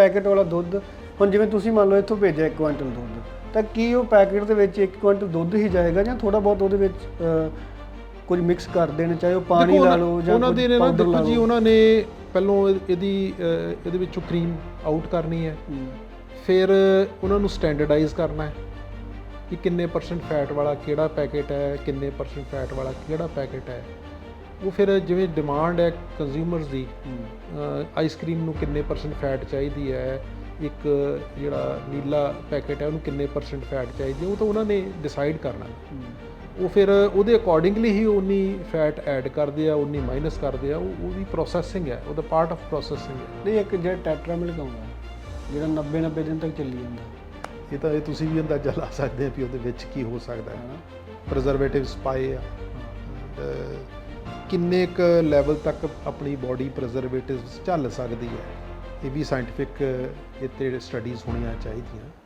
Packet ਵਾਲਾ ਦੁੱਧ ਹੁਣ ਜਿਵੇਂ ਤੁਸੀਂ ਮੰਨ ਲਓ ਇੱਥੋਂ ਭੇਜਿਆ 1 ਕੁਇੰਟਲ ਦੁੱਧ ਤਾਂ ਕੀ ਉਹ ਪੈਕੇਟ ਦੇ ਵਿੱਚ 1 ਕੁਇੰਟਲ ਦੁੱਧ ਹੀ ਜਾਏਗਾ ਜਾਂ ਥੋੜਾ ਬਹੁਤ ਉਹਦੇ ਵਿੱਚ ਕੁਝ ਮਿਕਸ ਕਰ ਦੇਣ ਚਾਹੇ ਉਹ ਪਾਣੀ ਲਾ ਲਓ ਜਾਂ ਉਹਨਾਂ ਦੇ ਨੇ ਨਾ ਦੇਖੋ ਜੀ। ਉਹਨਾਂ ਨੇ ਪਹਿਲੋਂ ਇਹ- ਇਹਦੀ ਇਹਦੇ ਵਿੱਚੋਂ ਕਰੀਮ ਆਊਟ ਕਰਨੀ ਹੂੰ, ਫਿਰ ਉਹਨਾਂ ਨੂੰ ਸਟੈਂਡਰਡਾਈਜ਼ ਕਰਨਾ ਹੈ ਕਿ ਕਿੰਨੇ ਪਰਸੈਂਟ ਫੈਟ ਵਾਲਾ ਕਿਹੜਾ ਪੈਕੇਟ ਹੈ ਕਿੰਨੇ ਪਰਸੈਂਟ ਫੈਟ ਵਾਲਾ ਕਿਹੜਾ ਪੈਕੇਟ ਹੈ। ਉਹ ਫਿਰ ਜਿਵੇਂ ਡਿਮਾਂਡ ਹੈ ਕੰਜ਼ਿਊਮਰਸ ਦੀ ਆਈਸਕ੍ਰੀਮ ਨੂੰ ਕਿੰਨੇ ਪਰਸੈਂਟ ਫੈਟ ਚਾਹੀਦੀ ਹੈ ਇੱਕ ਜਿਹੜਾ ਨੀਲਾ ਪੈਕੇਟ ਹੈ ਉਹਨੂੰ ਕਿੰਨੇ ਪਰਸੈਂਟ ਫੈਟ ਚਾਹੀਦੀ ਹੈ ਉਹ ਤਾਂ ਉਹਨਾਂ ਨੇ ਡਿਸਾਈਡ ਕਰਨਾ। ਉਹ ਫਿਰ ਉਹਦੇ ਅਕੋਰਡਿੰਗਲੀ ਹੀ ਉਨੀ ਫੈਟ ਐਡ ਕਰਦੇ ਆ ਉਨੀ ਮਾਈਨਸ ਕਰਦੇ ਆ ਉਹ ਉਹ ਵੀ ਪ੍ਰੋਸੈਸਿੰਗ ਹੈ ਉਹਦਾ ਪਾਰਟ ਆਫ ਪ੍ਰੋਸੈਸਿੰਗ ਹੈ। ਨਹੀਂ ਇੱਕ ਜਿਹੜਾ ਟੈਟਰਾ ਮਿਲਕ ਆਉਂਦਾ ਜਿਹੜਾ 90 90 ਦਿਨ ਤੱਕ ਚੱਲੀ ਜਾਂਦਾ। ਇਹ ਤਾਂ ਇਹ ਤੁਸੀਂ ਵੀ ਅੰਦਾਜ਼ਾ ਲਾ ਸਕਦੇ ਆ ਵੀ ਉਹਦੇ ਵਿੱਚ ਕੀ ਹੋ ਸਕਦਾ ਹੈ। ਪ੍ਰੀਜ਼ਰਵੇਟਿਵਸ ਪਾਏ ਆ। ਕਿੰਨੇ ਕ ਲੈਵਲ ਤੱਕ ਆਪਣੀ ਬਾਡੀ ਪ੍ਰੀਜ਼ਰਵੇਟਿਵਸ ਝੱਲ ਸਕਦੀ ਹੈ, ਇਹ ਵੀ ਸਾਇੰਟੀਫਿਕ ਇਹ ਤੇ ਸਟੱਡੀਜ਼ ਹੋਣੀਆਂ ਚਾਹੀਦੀਆਂ।